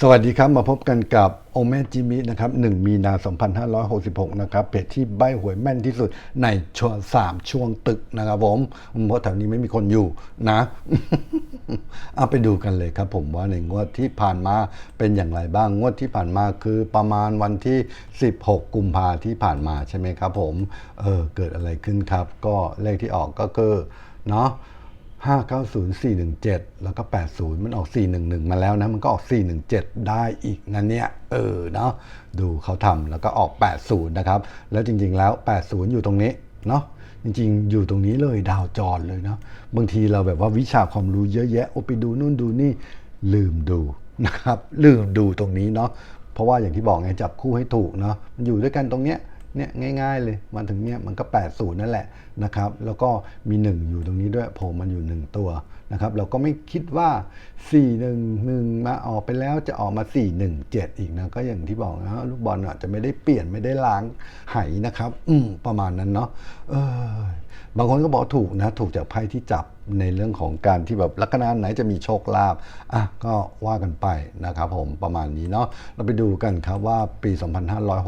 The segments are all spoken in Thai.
สวัสดีครับ มาพบกันกับโอเมจิมินะครับ1มีนา 2566 นะครับเพจที่ใบหวยแม่นที่สุดในช่วงสามช่วงตึกนะครับผมเพราะแถวนี้ไม่มีคนอยู่นะ เอาไปดูกันเลยครับผมว่าในงวดที่ผ่านมาเป็นอย่างไรบ้างงวดที่ผ่านมาคือประมาณวันที่ 16 กุมภาที่ผ่านมาใช่ไหมครับผมเออเกิดอะไรขึ้นครับ ก็เลขที่ออกก็คือเนาะ 590417 แล้วก็ 80 มันออก 411 มาแล้วนะ มันก็ออก 417 ได้อีกนะเนี่ย เออเนาะดูเขาทำแล้วก็ออก 80 นะครับ แล้วจริง ๆ แล้ว 80 อยู่ตรงนี้ เนาะจริง ๆ อยู่ตรงนี้เลยดาวจรเลยเนาะบางทีเราแบบว่าวิชาความรู้เยอะแยะ โอไปดูนู่นดูนี่ลืมดูนะครับ ลืมดูตรงนี้เนาะเพราะว่าอย่างที่บอกไงจับคู่ให้ถูกเนาะมันอยู่ด้วยกันตรงเนี้ยเนี่ยง่าย ๆ เลยมาถึงเนี่ยมันก็ 80 นั่นแหละ นะครับแล้วก็มี 1 อยู่ตรงนี้ด้วยโผล่มันอยู่ 1 ตัวนะครับเราก็ไม่คิดว่า 411 มาออกไปแล้วจะออกมา 417 อีกนะก็อย่างที่บอกนะลูกบอลอาจจะไม่ได้เปลี่ยนไม่ได้ล้างไหนะครับ อืมประมาณนั้นเนาะเออบางคนก็บอกถูกนะถูกจากไพ่ที่จับในเรื่องของการที่แบบลัคนาไหนจะมีโชคลาภอะก็ว่ากันไปนะครับผมประมาณนี้เนาะเราไปดูกันครับว่าปี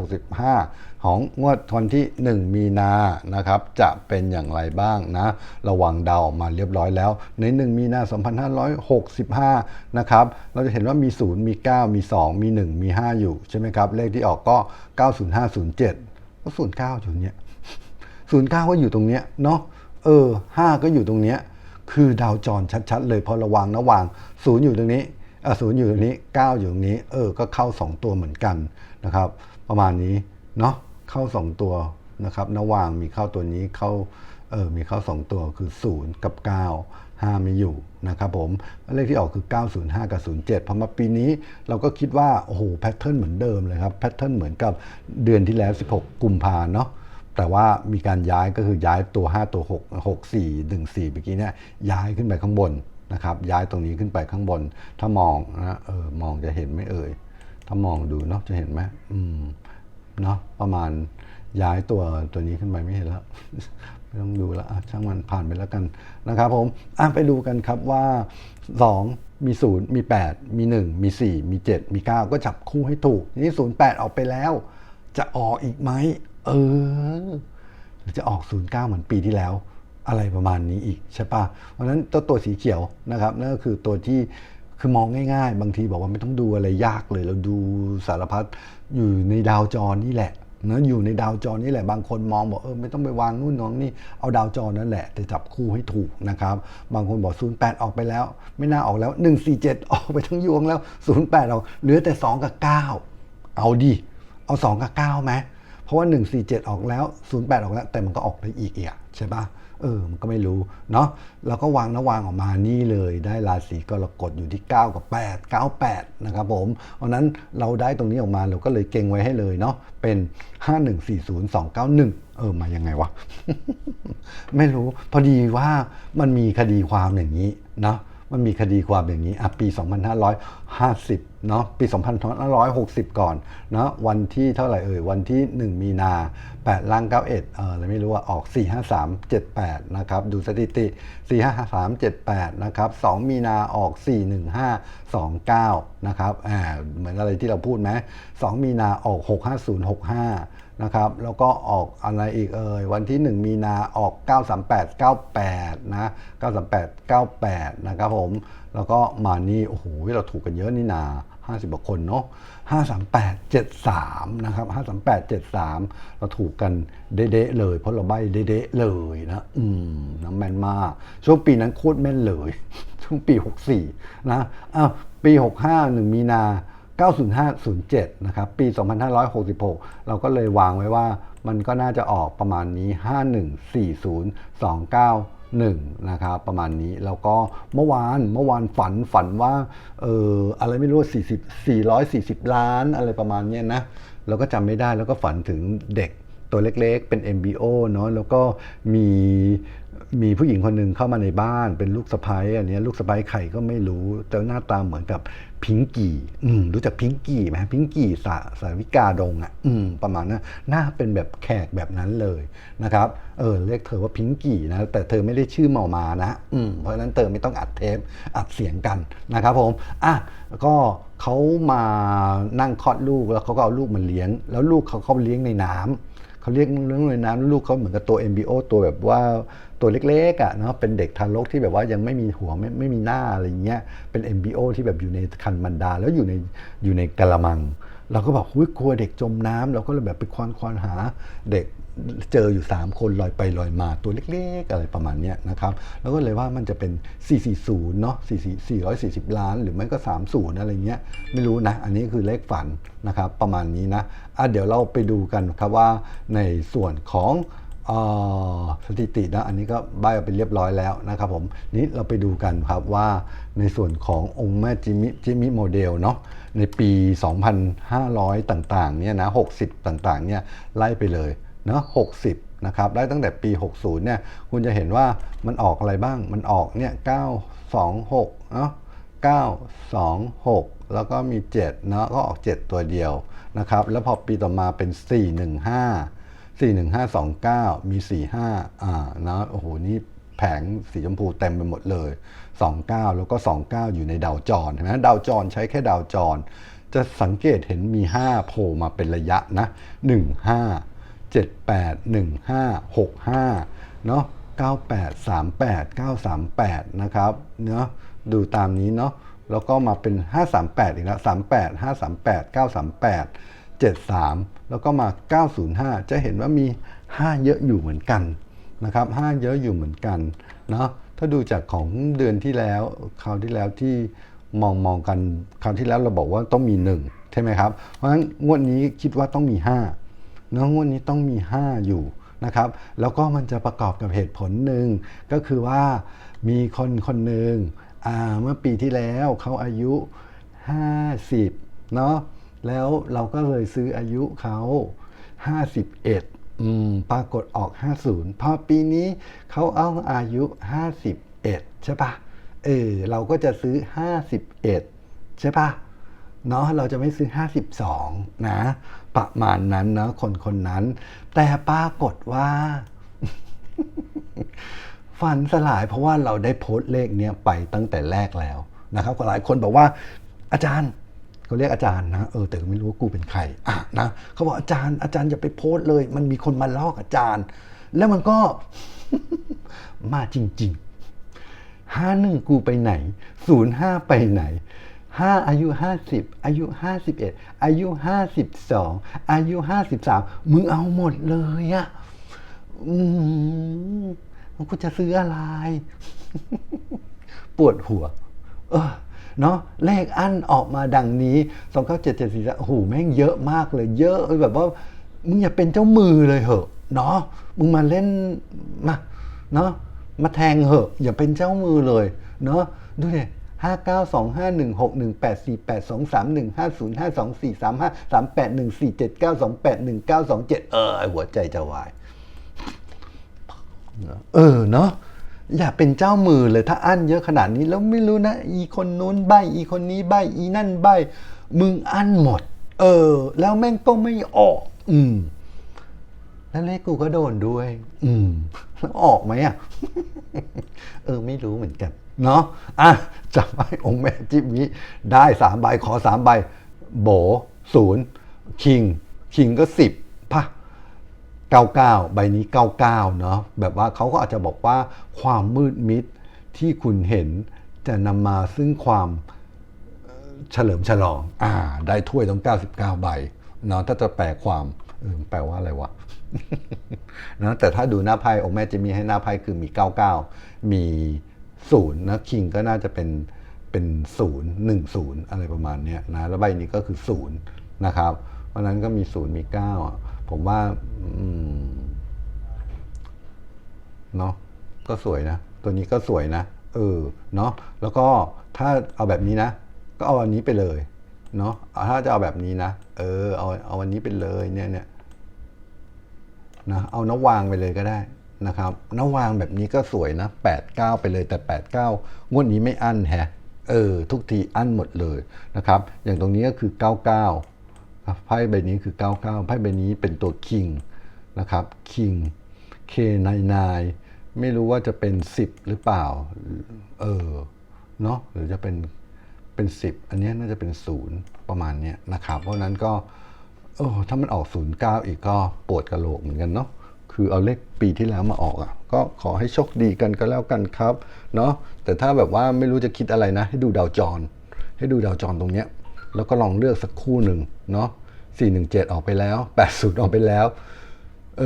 2565 ของงวดวันที่ 1 มีนานะครับจะเป็น็นอย่างไรบ้างนะ ระวังดาวออกมาเรียบร้อยแล้ว ใน 1 มีนา 2565 นะครับ เราจะเห็นว่ามี 0 มี 9 มี 2 มี 1 มี 5 อยู่ใช่ไหมครับ เลขที่ออกก็ 90507 ก็09อยู่เนี้ยศูนย์เก้าก็อยู่ตรงเนี้ยเนาะ เออห้าก็อยู่ตรงเนี้ย คือดาวจรชัดๆ เลยพอระวังนะวางศูนย์อยู่ตรงนี้อะศูนย์อยู่ตรงนี้เก้าอยู่ตรงนี้ เออ ก็เข้าสองตัวเหมือนกันนะครับ ประมาณนี้ เนาะ เข้าสองตัว นะครับนว่างมีเข้าตัวนี้เข้าเออมีเข้าสองตัวคือศูนย์กับเก้าห้าไม่อยู่นะครับผมเลขที่ออกคือ 905 กับ 07พอมาปีนี้เราก็คิดว่า โอ้โหแพทเทิร์นเหมือนเดิมเลยครับแพทเทิร์นเหมือนกับเดือนที่แล้ว 16 กุมภาเนาะแต่ว่ามีการย้ายก็คือย้ายตัว 5 ตัว 6 6 4 1 4เมื่อกี้เนี่ยย้ายขึ้นไปข้างบนนะครับย้ายตรงนี้ขึ้นไปข้างบน ถ้ามองนะเออมองจะเห็นไหมเอ่ย ถ้ามองดูเนาะจะเห็นไหมอืมเนาะประมาณ ย้ายตัวตัวนี้ขึ้นไปไม่เห็นแล้วไม่ต้องดูแล้วช่างมันผ่านไปแล้วกันนะครับผมไปดูกันครับว่า 2 มี 0 มี 8 มี 1 มี 4 มี 7 มี 9 ก็จับคู่ให้ถูกทีนี้0 8 ออกไปแล้ว จะออกอีกไหมเออหรือจะออก 09 เหมือนปีที่แล้ว อะไรประมาณนี้อีกใช่ปะเพราะฉะนั้นตัวตัวสีเขียวนะครับนั่นก็คือตัวที่คือมองง่าย ๆ บางทีบอกว่าไม่ต้องดูอะไรยากเลย เราดูสารพัดอยู่ในดาวจรนี่แหละ นะอยู่ในดาวจรนี่แหละบางคนมองบอกเออไม่ต้องไปวางนู่นน้องนี่เอาดาวจรนั่นแหละ แต่จับคู่ให้ถูกนะครับ บางคนบอก 08 ออกไปแล้ว ไม่น่าออกแล้ว 147 ออกไปทั้งยวงแล้ว 08 ออกเหลือแต่ 2 กับ 9 เอาดิเอา 2 กับ9ไหม เพราะว่า 147 ออกแล้ว 08 ออกแล้ว แต่มันก็ออกไปอีกอีกอะใช่ปะเออ มันก็ไม่รู้เนาะเราก็วางนะวางออกมานี่เลยได้ราศีกรกฎอยู่ที่ 9 กับ 8 98 นะครับผมเพราะนั้นเราได้ตรงนี้ออกมาเราก็เลยเก่งไว้ให้เลยเนาะเป็น 5140291 เออ มายังไงวะ ไม่รู้ พอดีว่ามันมีคดีความอย่างนี้เนาะ มันมีคดีความอย่างนี้อะปี 2550 เนาะปี 2560 ก่อนเนาะวันที่เท่าไหร่เอ่ย วันที่ 1 มีนา 8 ล่าง 91 เอออะไรไม่รู้ว่าออก 45378 นะครับ ดูสถิติ 45378 นะครับ 2 มีนาออก 41529 นะครับอ่าเหมือนอะไรที่เราพูดไหม2 มีนาออก 65065 นะครับ แล้วก็ออกอะไรอีกเอ่ย วันที่ 1 มีนาออก 93898 นะ 93898 นะครับผม แล้วก็มานี่ โอ้โห เราถูกกันเยอะนี่นา 50กว่าคนเนาะ53873 นะครับ 53873 เราถูกกันเด๊ะเลย เพราะเราใบเด๊ะเลยนะ อืมน้ำแม่นมาก ช่วงปีนั้นโคตรแม่นเลย ช่วงปี 64 นะ อ้าว ปี 65 1 มีนา 90507 นะครับ ปี 2566 เราก็เลยวางไว้ว่ามันก็น่าจะออกประมาณนี้ 5140291 นะครับ ประมาณนี้ แล้วก็เมื่อวานเมื่อวานฝันฝันว่าเอออะไรไม่รู้40 440 ล้านอะไรประมาณเนี้ยนะ เราก็จำไม่ได้แล้วก็ฝันถึงเด็ก ตัวเล็กๆ เป็น MBO เนาะแล้วก็มีมีผู้หญิงคนหนึ่งเข้ามาในบ้านเป็นลูกสะพ้ยอันนี้ลูกสะพ้ยใครก็ไม่รู้ แต่หน้าตาเหมือนกับพิงกี้อืมรู้จักพิงกี้ไหมพิงกี้สาสาวิกาดงอะอืมประมาณนั้นหน้าเป็นแบบแขกแบบนั้นเลยนะครับเออเรียกเธอว่าพิงกี้นะแต่เธอไม่ได้ชื่อเมามานะอืมเพราะฉะนั้นเธอไม่ต้องอัดเทปอัดเสียงกันนะครับผมอะก็เขามานั่งคลอดลูกแล้วเขาก็เอาลูกมาเลี้ยง แล้วลูกเขาเขาเลี้ยงในน้ำ เขาเรียกเรื่องเลยน้ำลูกเขาเหมือนกับตัว MBO ตัวแบบว่าตัวเล็กๆอะเนาะเป็นเด็กทารกที่แบบว่ายังไม่มีหัวไม่ไม่มีหน้าอะไรเงี้ยเป็น MBO ที่แบบอยู่ในคันมันดาแล้วอยู่ในอยู่ในกะละมัง เราก็บอกหุ้ยกลัวเด็กจมน้ำเราก็เลยแบบไปควานควานหาเด็กเจออยู่ 3 คนลอยไปลอยมาตัวเล็กๆ อะไรประมาณนี้นะครับ แล้วก็เลยว่ามันจะเป็น 440 เนาะ440 ล้าน หรือไม่ก็ 30 อะไรเงี้ย ไม่รู้นะ อันนี้คือเลขฝันนะครับ ประมาณนี้นะอะเดี๋ยวเราไปดูกันครับว่าในส่วนของ สถิตินะอันนี้ก็ใบเอาไปเรียบร้อยแล้วนะครับผมนี้เราไปดูกันครับว่าในส่วนขององค์แม่จิมิจิมิโมเดลเนาะในปี 2,500 ต่างๆเนี่ยนะ60 ต่างๆเนี่ยไล่ไปเลยเนาะ60นะครับไล่ตั้งแต่ปี 60 เนี่ย คุณจะเห็นว่ามันออกอะไรบ้าง มันออกเนี่ย 926 เนาะ926 แล้วก็มี 7 เนาะ ก็ออก 7 ตัวเดียวนะครับ แล้วพอปีต่อมาเป็น 415 41529 มี 45อ่านะโอ้โห นี่แผงสีชมพูเต็มไปหมดเลย 29 แล้วก็ 29 อยู่ในดาวจรเห็นไหมดาวจรใช้แค่ดาวจร จะสังเกตเห็นมี 5 โผล่มาเป็นระยะนะ 15 78 15 65 เนาะ98 38 938 นะครับ เนาะดูตามนี้เนาะแล้วก็มาเป็น 538 อีกแล้ว 38 538 938 73 แล้วก็มา 905 จะเห็นว่ามี 5 เยอะอยู่เหมือนกันนะครับ 5 เยอะอยู่เหมือนกันเนาะ ถ้าดูจากของเดือนที่แล้ว คราวที่แล้วที่มองมองกัน คราวที่แล้วเราบอกว่าต้องมี 1 ใช่ไหมครับ เพราะฉะนั้นงวดนี้คิดว่าต้องมี5เนาะงวดนี้ต้องมี 5 อยู่นะครับ แล้วก็มันจะประกอบกับเหตุผลหนึ่งก็คือว่ามีคนคนหนึ่งเมื่อปีที่แล้วเขาอายุ 50 เนาะ แล้วเราก็เลยซื้ออายุเขา51อืมปรากฏออก 50 พอปีนี้เขาเอาอายุ 51 ใช่ปะเออเราก็จะซื้อ 51 ใช่ปะเนาะเราจะไม่ซื้อ 52 นะ ประมาณนั้นเนาะคนคนนั้น แต่ปรากฏว่า ฝันสลายเพราะว่าเราได้โพสต์เลขเนี้ยไปตั้งแต่แรกแล้วนะครับหลายคนบอกว่า อาจารย์ เขาเรียกอาจารย์นะเออแต่ก็ไม่รู้ว่ากูเป็นใครอะนะเขาบอกอาจารย์อาจารย์อย่าไปโพสเลย มันมีคนมาลอกอาจารย์ แล้วมันก็มาจริงๆห้าหนึ่งกูไปไหนศูนย์ห้าไปไหนห้าอายุห้าสิบอายุห้าสิบเอ็ดอายุห้าสิบสองอายุห้าสิบสามมึงเอาหมดเลยอะอืมกูจะซื้ออะไร ปวดหัว เออ เนาะเลขอันออกมาดังนี้สองเก้าเจ็ดเจ็ดสี่โอ้โหแม่งเยอะมากเลย เยอะแบบว่ามึงอย่าเป็นเจ้ามือเลยเหอะเนาะมึงมาเล่นมาเนาะมาแทงเหอะ อย่าเป็นเจ้ามือเลยเนาะดูดิห้าเก้าสองห้าหนึ่งหกหนึ่งแปดสี่แปดสองสามหนึ่งห้าศูนย์ห้าสองสี่สามห้าสามแปดหนึ่งสี่เจ็ดเก้าสองแปดหนึ่งเก้าสองเจ็ดเออหัวใจจะวาย เออเนาะ อย่าเป็นเจ้ามือเลยถ้าอั้นเยอะขนาดนี้แล้วไม่รู้นะ อีคนนู้นใบอีคนนี้ใบอีนั่นใบมึงอั้นหมด เออ แล้วแม่งก็ไม่ออก อืม แล้วเลขกูก็โดนด้วย อืมแล้วออกไหมอะ เออ ไม่รู้เหมือนกัน เนาะอะจับไปองค์แม่จิบนี้ ได้สามใบขอสามใบ โบศูนย์คิง คิงก็สิบ 99 ใบนี้ 99 เนาะแบบว่าเขาก็อาจจะบอกว่าความมืดมิดที่คุณเห็นจะนำมาซึ่งความเฉลิมฉลองอ่า ได้ถ้วยต้อง 99 ใบเนาะถ้าจะแปลความแปลว่าอะไรวะนะแต่ถ้าดูหน้าไพ่องค์แม่จะมีให้หน้าไพ่คือมี 99 มีศูนย์นะคิงก็น่าจะเป็นเป็นศูนย์หนึ่งศูนย์อะไรประมาณเนี้ยนะแล้วใบนี้ก็คือศูนย์นะครับ เพราะฉะนั้นก็มีศูนย์มีเก้าอะ ผมว่าเนาะก็สวยนะ ตัวนี้ก็สวยนะ เออ เนาะแล้วก็ถ้าเอาแบบนี้นะ ก็เอาอันนี้ไปเลย เนาะถ้าจะเอาแบบนี้นะ เออ เอาเอาอันนี้ไปเลยเนี่ยเนี่ยนะเอานวางไปเลยก็ได้นะครับนวางแบบนี้ก็สวยนะ89 ไปเลยแต่ 89 งวดนี้ไม่อั้นแฮะเออ ทุกทีอั้นหมดเลยนะครับ อย่างตรงนี้ก็คือ 99ครับ ไพ่ใบนี้คือ 99 ไพ่ใบนี้เป็นตัวคิงนะครับคิง K99 ไม่รู้ว่าจะเป็น 10 หรือเปล่า เออ เนาะหรือจะเป็น เป็น 10 อันนี้น่าจะเป็น 0 ประมาณเนี้ยนะครับ เพราะนั้นก็ โอ้ถ้ามันออก 09 อีกก็ปวดกระโหลกเหมือนกันเนาะ คือเอาเลขปีที่แล้วมาออกอะ ก็ขอให้โชคดีกันก็แล้วกันครับ เนาะ แต่ถ้าแบบว่าไม่รู้จะคิดอะไรนะ ให้ดูดาวจร ให้ดูดาวจรตรงเนี้ย แล้วก็ลองเลือกสักคู่หนึ่ง เนาะ417 ออกไปแล้ว 80 ออกไปแล้ว เอ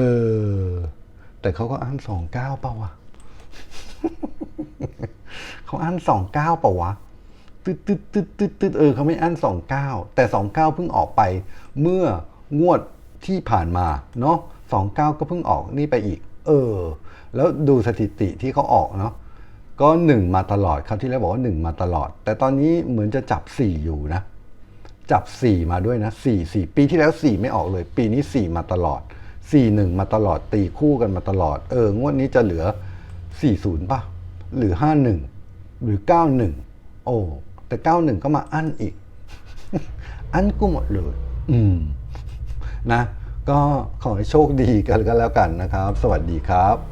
อ แต่เขาก็อั้น29 เปล่าวะเขาอั้นสองเก้าเปล่าวะตึ๊ดตึ๊ดตึ๊ดตึ๊ดตึ๊ดเออเขาไม่อั้นสองเก้าแต่สองเก้าเพิ่งออกไปเมื่องวดที่ผ่านมาเนาะสองเก้าก็เพิ่งออกนี่ไปอีก เออ แล้วดูสถิติที่เขาออกเนาะก็หนึ่งมาตลอดคราวที่แล้วบอกว่าหนึ่งมาตลอด แต่ตอนนี้เหมือนจะจับสี่อยู่นะ จับ 4 มาด้วยนะ4 4 ปีที่แล้ว 4 ไม่ออกเลย ปีนี้ 4 มาตลอด 4 1 มาตลอดตีคู่กันมาตลอด เออ งวดนี้จะเหลือ 40ป่ะ หรือ 51 หรือ 91 โอ้ แต่ 91 ก็มาอั้นอีก อั้นกูหมดเลย อืม นะ ก็ขอให้โชคดีกันก็แล้วกันนะครับ สวัสดีครับ